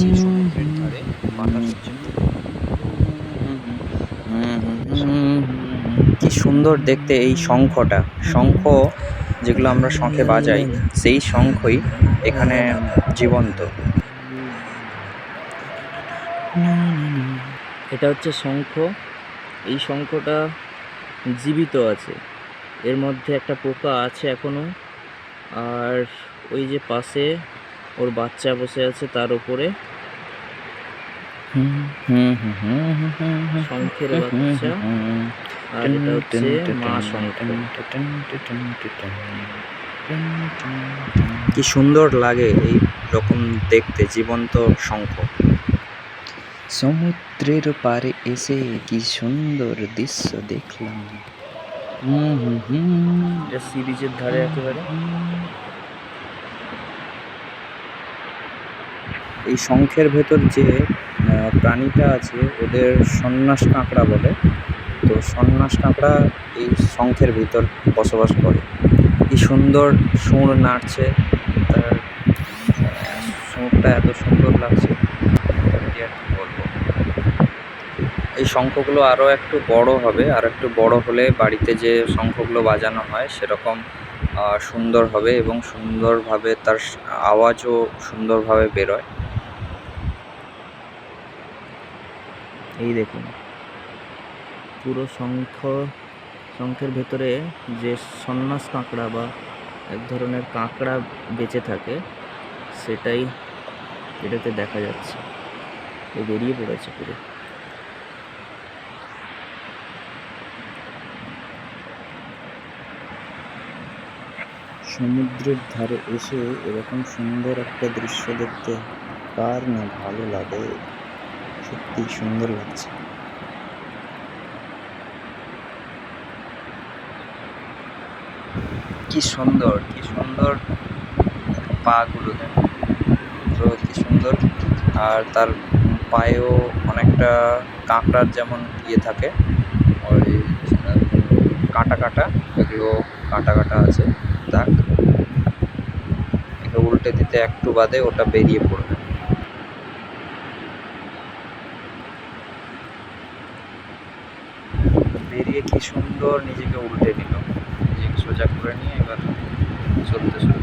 আছি সমুদ্রের ধারে বাতাস হচ্ছে কি সুন্দর দেখতে এই শঙ্খটা শঙ্খ যেগুলো আমরা শঙ্খে বাজাই সেই শঙ্খই এখানে জীবন্ত এটা হচ্ছে শঙ্খ এই শঙ্খটা জীবিত আছে এর মধ্যে একটা পোকা আছে এখনও আর ওই যে পাশে ওর বাচ্চা বসে আছে তার উপরে শঙ্খের বাচ্চা আর এটা হচ্ছে মা শঙ্খ কি সুন্দর লাগে এই রকম দেখতে জীবন্ত শঙ্খ সমুদ্রের পারে এসে কি সুন্দর দৃশ্য দেখলাম সি বিচের ধারে একেবারে এই শঙ্খের ভেতর যে প্রাণীটা আছে, ওদের সন্ন্যাস কাঁকড়া বলে। তো সন্ন্যাস কাঁকড়া এই শঙ্খের ভিতর বসবাস করে। কি সুন্দর সুর নাড়ছে, তার সুরটা এত সুন্দর লাগছে বলব। এই শঙ্খগুলো আরও একটু বড় হবে, আর একটু বড় হলে বাড়িতে যে শঙ্খগুলো বাজানো হয়, সেরকম সুন্দর হবে এবং সুন্দরভাবে তার আওয়াজও সুন্দরভাবে বেরোয়। এই দেখুন। পুরো শঙ্খ, শঙ্খের ভেতরে যে সন্ন্যাস কাঁকড়া বা এক ধরনের কাঁকড়া বেঁচে থাকে, সেটাই এটাতে দেখা যাচ্ছে। ও বেরিয়ে পড়েছে পুরো। সমুদ্রের ধারে এসে এরকম সুন্দর একটা দৃশ্য দেখতে কার না ভালো লাগে? সত্যি সুন্দর লাগছে। কি সুন্দর কি সুন্দর পাগুলো দেখো। তো কি সুন্দর। আর তার পায়েও অনেকটা কাঁকড়ার যেমন ইয়ে থাকে, ওই কাটা কাটা, এগুলো কাটা কাটা আছে, দাগ। উল্টে দিতে একটু বাদে ওটা বেরিয়ে পড়বে বেরিয়ে কি সুন্দর নিজেকে উল্টে নিল নিজেকে সোজা করে নিয়ে এবার চলতে শুরু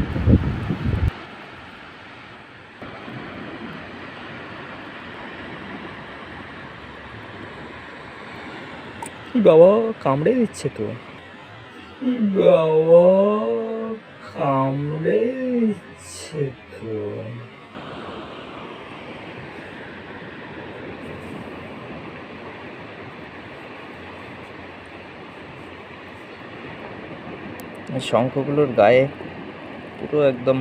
বাবা, কামড়ে দিচ্ছে তো। বাবা কামড়ে দিচ্ছে তো এই শঙ্খগুলোর গায়ে পুরো একদম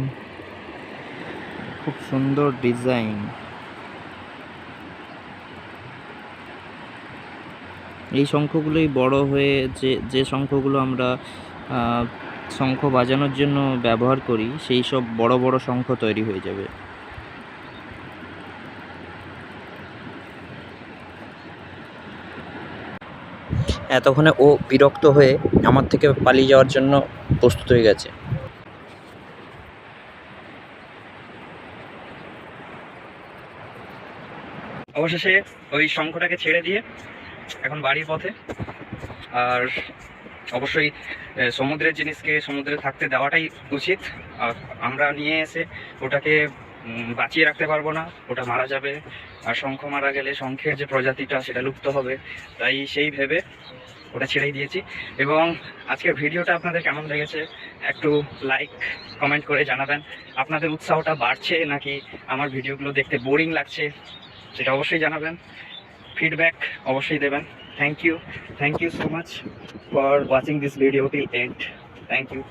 খুব সুন্দর ডিজাইন। এই শঙ্খগুলোই বড় হয়ে যে যে শঙ্খগুলো আমরা শঙ্খ বাজানোর জন্য ব্যবহার করি, সেই সব বড় বড় শঙ্খ তৈরি হয়ে যাবে। এতক্ষণে ও বিরক্ত হয়ে আমার থেকে পালিয়ে যাওয়ার জন্য প্রস্তুত হয়ে গেছে। অবশেষে ওই শঙ্খটাকে ছেড়ে দিয়ে এখন বাড়ির পথে। আর অবশ্যই সমুদ্রের জিনিসকে সমুদ্রে থাকতে দেওয়াটাই উচিত। আর আমরা নিয়ে এসে ওটাকে বাঁচিয়ে রাখতে পারব না, ওটা মারা যাবে। আর শঙ্খ মারা গেলে শঙ্খের যে প্রজাতিটা, সেটা লুপ্ত হবে। তাই সেই ভেবে ওটা ছেড়েই দিয়েছি। এবং আজকের ভিডিওটা আপনাদের কেমন লেগেছে, একটু লাইক কমেন্ট করে জানাবেন। আপনাদের উৎসাহটা বাড়ছে নাকি আমার ভিডিওগুলো দেখতে বোরিং লাগছে, সেটা অবশ্যই জানাবেন। ফিডব্যাক অবশ্যই দেবেন। Thank you thank you so much for watching this video till end thank you